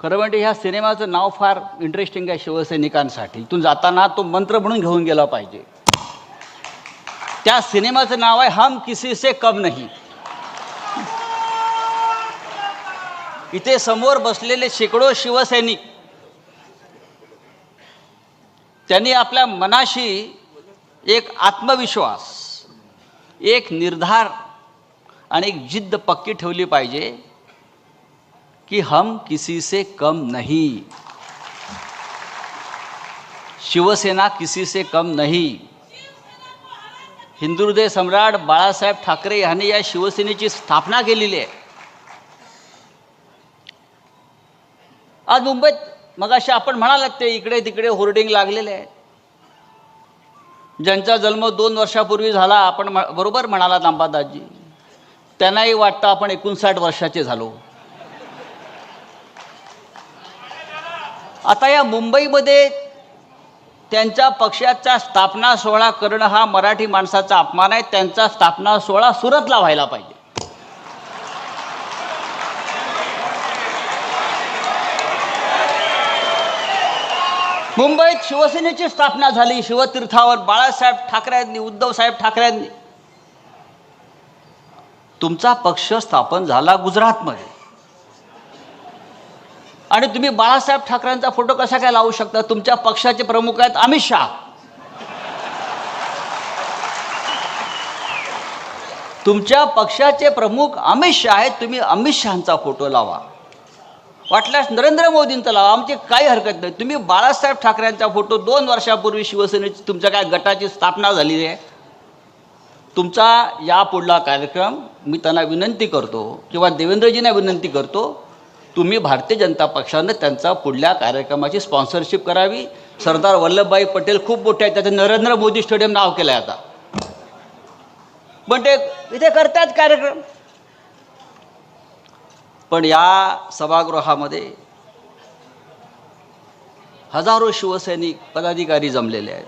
खरं म्हणजे ह्या सिनेमाचं नाव फार इंटरेस्टिंग आहे शिवसैनिकांसाठी. इथून जाताना तो मंत्र म्हणून घेऊन गेला पाहिजे. त्या सिनेमाचं नाव आहे हम किसी से कम नाही. इथे समोर बसलेले शेकडो शिवसैनिक त्यांनी आपल्या मनाशी एक आत्मविश्वास एक निर्धार आणि एक जिद्द पक्की ठेवली पाहिजे. कि हम किसी से कम नहीं। शिवसेना किसी से कम नहीं। हिंदुहृदय सम्राट बाळासाहेब ठाकरे यांनी या शिवसेनेची स्थापना केलेली आहे. आज मुंबईत मगाशी आपण म्हणालात ते इकडे तिकडे होर्डिंग लागलेले आहे. ज्यांचा जन्म दोन वर्षापूर्वी झाला आपण बरोबर म्हणालात अंबादासजी. त्यांनाही वाटतं आपण एकोणसाठ वर्षाचे झालो. आता या मुंबईमध्ये त्यांच्या पक्षाचा स्थापना सोहळा करणं हा मराठी माणसाचा अपमान आहे. त्यांचा स्थापना सोहळा सुरतला व्हायला पाहिजे. मुंबईत शिवसेनेची स्थापना झाली. शिवतीर्थावर बाळासाहेब ठाकरेंनी उद्धवसाहेब ठाकरेंनी तुमचा पक्ष स्थापन झाला गुजरातमध्ये. आणि तुम्ही बाळासाहेब ठाकरेंचा फोटो कसा काय लावू शकता? तुमच्या पक्षाचे प्रमुख आहेत अमित शहा. तुमच्या पक्षाचे प्रमुख अमित शहा आहेत तुम्ही अमित शहाचा फोटो लावा. वाटल्यास नरेंद्र मोदींचा लावा आमची काही हरकत नाही. तुम्ही बाळासाहेब ठाकरेंचा फोटो दोन वर्षापूर्वी शिवसेनेची तुमच्या काय गटाची स्थापना झालेली आहे? तुमचा या पुढला कार्यक्रम मी त्यांना विनंती करतो किंवा देवेंद्रजींना विनंती करतो तुम्ही भारतीय जनता पक्षानं त्यांचा पुढल्या कार्यक्रमाची स्पॉन्सरशिप करावी. सरदार वल्लभभाई पटेल खूप मोठे आहेत. त्याचं नरेंद्र मोदी स्टेडियम नाव केलं आहे आता. पण ते इथे करतात कार्यक्रम. पण या सभागृहामध्ये हजारो शिवसैनिक पदाधिकारी जमलेले आहेत.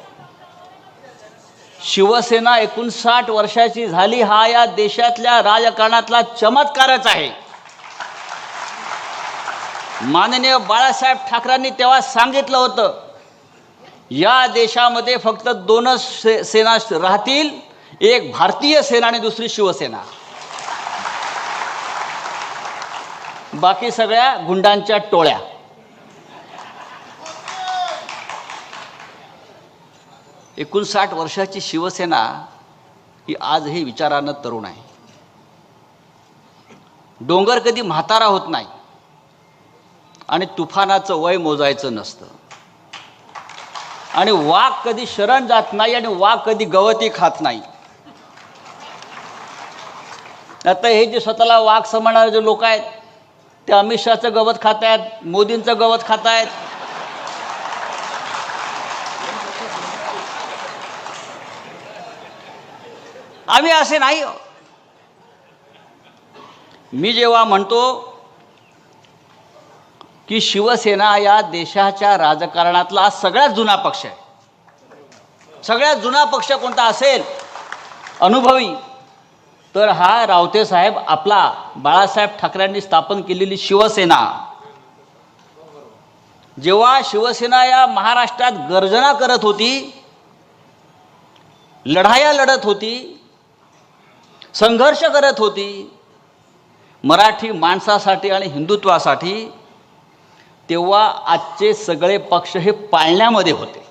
शिवसेना एकोणसाठ वर्षाची झाली. हा या देशातल्या राजकारणातला चमत्कारच आहे. माननीय बाळासाहेब ठाकरेंनी तेव्हा सांगितलं होतं या देशामध्ये फक्त दोनच से सेना राहतील एक भारतीय सेना आणि दुसरी शिवसेना. बाकी सगळ्या गुंडांच्या टोळ्या. एकोणसाठ वर्षाची शिवसेना ही आजही विचारानं तरुण आहे. डोंगर कधी म्हातारा होत नाही. आणि तुफानाचं वय मोजायचं नसतं. आणि वाघ कधी शरण जात नाही आणि वाघ कधी गवती खात नाही. आता हे जे स्वतःला वाघ समजणारे जे लोक आहेत ते अमित शहाचं गवत खात आहेत मोदींचं गवत खात आहेत आम्ही असे नाही हो. मी जेव्हा म्हणतो की शिवसेना या देशाच्या राजकारणातला सगळ्यात जुना पक्ष आहे. सगळ्यात जुना पक्ष कोणता असेल अनुभवी तर हा रावते साहेब आपला बाळासाहेब ठाकरेंनी स्थापन केलेली शिवसेना. जेव्हा शिवसेना या महाराष्ट्रात गर्जना करत होती लढाया लढत होती संघर्ष करत होती मराठी माणसासाठी आणि हिंदुत्वासाठी तेव्हा आजचे सगळे पक्ष हे पाळण्यामध्ये होते.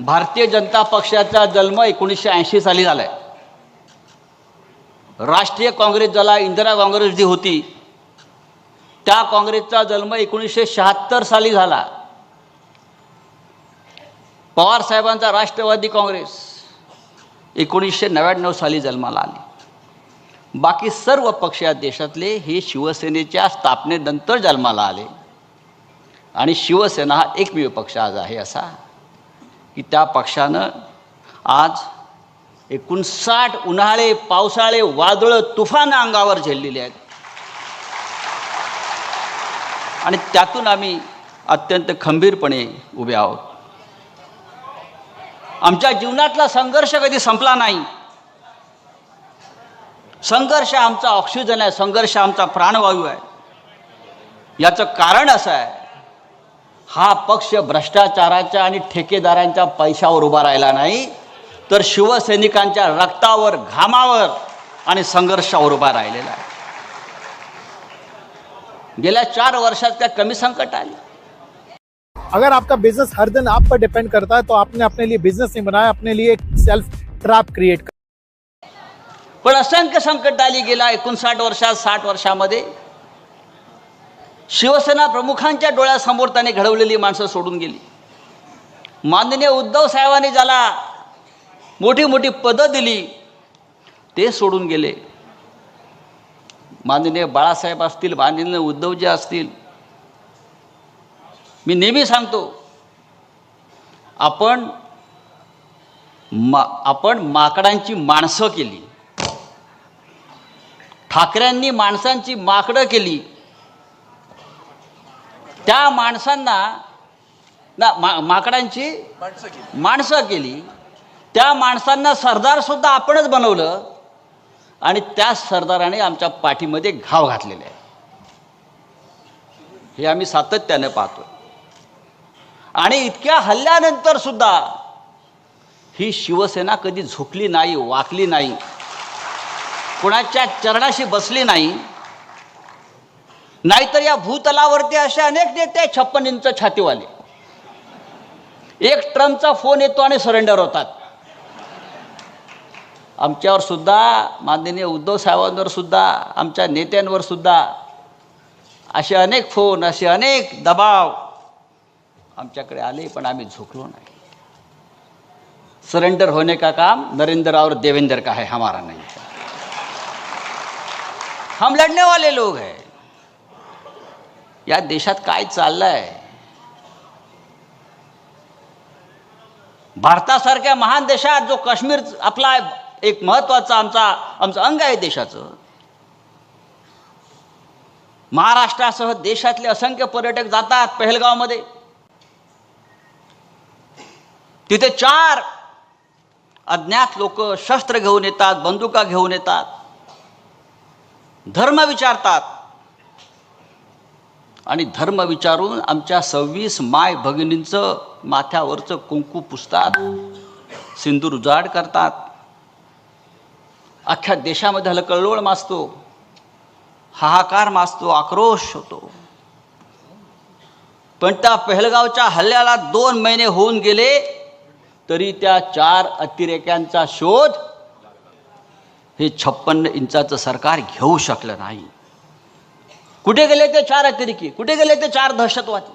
भारतीय जनता पक्षाचा जन्म एकोणीसशे ऐंशी साली झाला आहे राष्ट्रीय काँग्रेस ज्याला इंदिरा काँग्रेस जी होती त्या काँग्रेसचा जन्म एकोणीसशे शहात्तर साली झाला. पवार साहेबांचा राष्ट्रवादी काँग्रेस एकोणीसशे नव्याण्णव साली जन्माला आले. बाकी सर्व पक्ष या देशातले हे शिवसेनेच्या स्थापनेनंतर जन्माला आले. आणि शिवसेना हा एकमेव पक्ष आज आहे असा की त्या पक्षानं आज एकोणसाठ उन्हाळे पावसाळे वादळं तुफान अंगावर झेललेली आहेत. आणि त्यातून आम्ही अत्यंत खंबीरपणे उभे आहोत. आमच्या जीवनातला संघर्ष कधी संपला नाही. संघर्ष आमचा ऑक्सिजन आहे संघर्ष आमचा प्राणवायू आहे. याचं कारण असं आहे हा पक्ष भ्रष्टाचाराच्या आणि ठेकेदारांच्या पैशावर उभा राहिला नाही तर शिवसैनिकांच्या रक्तावर घामावर आणि संघर्षावर उभा राहिलेला आहे. गेल्या चार वर्षात त्या कमी संकट आली. अगर आपका बिजनेस हर दिन आप पर डिपेंड करता है तो आपने अपने लिए बिजनेस नहीं बनाया अपने लिए एक सेल्फ ट्रैप क्रिएट कर पण असंख्य संकट आली गेल्या एकोणसाठ वर्षात साठ वर्षामध्ये. शिवसेना प्रमुखांच्या डोळ्यासमोर त्याने घडवलेली माणसं सोडून गेली. माननीय उद्धव साहेबांनी ज्याला मोठी मोठी पदं दिली ते सोडून गेले. माननीय बाळासाहेब असतील माननीय उद्धवजी असतील. मी नेहमी सांगतो आपण मा आपण माकडांची माणसं केली. ठाकऱ्यांनी माणसांची माकडं केली. त्या माणसांना ना मा माकडांची माणसं केली. त्या माणसांना सरदार सुद्धा आपणच बनवलं. आणि त्या सरदाराने आमच्या पाठीमध्ये घाव घातलेले आहे. हे आम्ही सातत्यानं पाहतो आणि इतक्या हल्ल्यानंतर सुद्धा ही शिवसेना कधी झुकली नाही वाकली नाही कुणाच्या चरणाशी बसली नाही नाहीतर या भूतलावरती असे अनेक नेते छप्पन इंच छातीवाले. एक ट्रम्पचा फोन येतो आणि सरेंडर होतात. आमच्यावर सुद्धा माननीय उद्धव साहेबांवर सुद्धा आमच्या नेत्यांवर सुद्धा असे अनेक फोन असे अनेक दबाव आमच्याकडे आले पण आम्ही झुकलो नाही. सरेंडर होने का काम? नरेंद्र और देवेंद्र का है? हमारा नहीं. है हम लढने वाले लोग हैं. या देशात काय चाललंय? भारतासारख्या महान देशात जो काश्मीर आपला एक महत्त्वाचा आमचा आमचं अंग आहे देशाचं. महाराष्ट्रासह देशातले असंख्य पर्यटक जातात पहलगावमध्ये. तिथे चार अज्ञात लोक शस्त्र घेऊन येतात बंदुका घेऊन येतात. धर्म विचारतात. आणि धर्म विचारून आमच्या सव्वीस माय भगिनींचं माथ्यावरचं कुंकू पुसतात सिंदूर उजाड करतात. अख्ख्या देशामध्ये हलकळलोळ माजतो हाहाकार माजतो आक्रोश होतो. पण त्या पहलगावच्या हल्ल्याला दोन महिने होऊन गेले तरी त्या चार अतिरेक्यांचा शोध हे छप्पन्न इंचाचं सरकार घेऊ शकलं नाही. कुठे गेले ते चार अतिरेकी कुठे गेले ते चार दहशतवादी?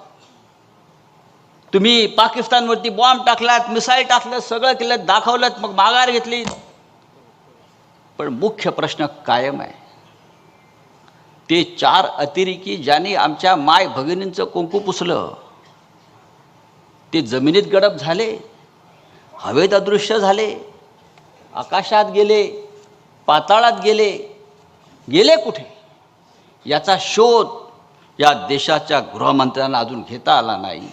तुम्ही पाकिस्तानवरती बॉम्ब टाकलात मिसाईल टाकलं सगळं केलं दाखवलं मग माघार घेतली. पण मुख्य प्रश्न कायम आहे. ते चार अतिरेकी ज्यांनी आमच्या माय भगिनींचं कुंकू पुसलं ते जमिनीत गडप झाले हवेत अदृश्य झाले आकाशात गेले पाताळात गेले गेले कुठे? याचा शोध या देशाच्या गृहमंत्र्यांना अजून घेता आला नाही.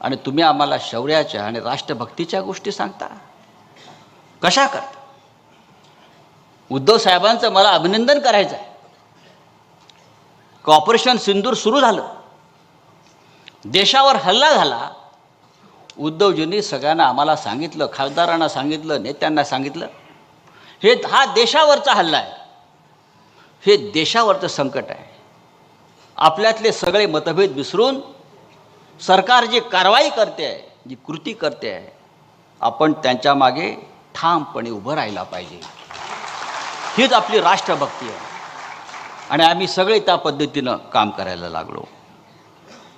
आणि तुम्ही आम्हाला शौर्याच्या आणि राष्ट्रभक्तीच्या गोष्टी सांगता? कशा करता? उद्धव साहेबांचं मला अभिनंदन करायचं आहे का ऑपरेशन सिंदूर सुरू झालं. देशावर हल्ला झाला. उद्धवजींनी सगळ्यांना आम्हाला सांगितलं खासदारांना सांगितलं नेत्यांना सांगितलं. हे हा देशावरचा हल्ला आहे. हे देशावरचं संकट आहे. आपल्यातले सगळे मतभेद विसरून सरकार जी कारवाई करते आहे जी कृती करते आहे आपण त्यांच्या मागे ठामपणे उभं राहिला पाहिजे. हीच आपली राष्ट्रभक्ती आहे. आणि आम्ही सगळे त्या पद्धतीनं काम करायला लागलो.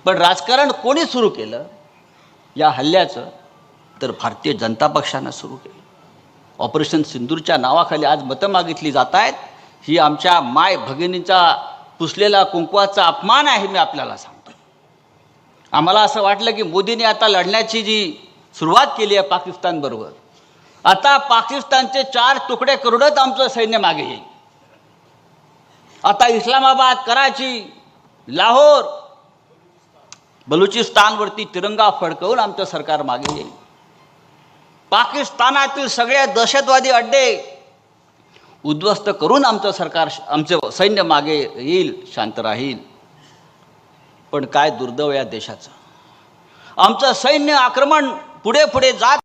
पण राजकारण कोणी सुरू केलं? या हल्ल्याचं तर भारतीय जनता पक्षानं सुरू केलं. ऑपरेशन सिंदूरच्या नावाखाली आज मतं मागितली जात आहेत ही आमच्या माय भगिनींचा पुसलेला कुंकवाचा अपमान आहे मी आपल्याला सांगतो. आम्हाला असं वाटलं की मोदींनी आता लढण्याची जी सुरुवात केली आहे पाकिस्तानबरोबर आता पाकिस्तानचे चार तुकडे करूनच आमचं सैन्य मागे येईल. आता इस्लामाबाद कराची लाहोर बलुचिस्तानवरती तिरंगा फडकवून आमचं सरकार मागे येईल. पाकिस्तानातील सगळे दहशतवादी अड्डे उद्ध्वस्त करून आमचं सरकार आमचं सैन्य मागे येईल शांत राहील. पण काय दुर्दैव या देशाचं? आमचं सैन्य आक्रमण पुढे पुढे जात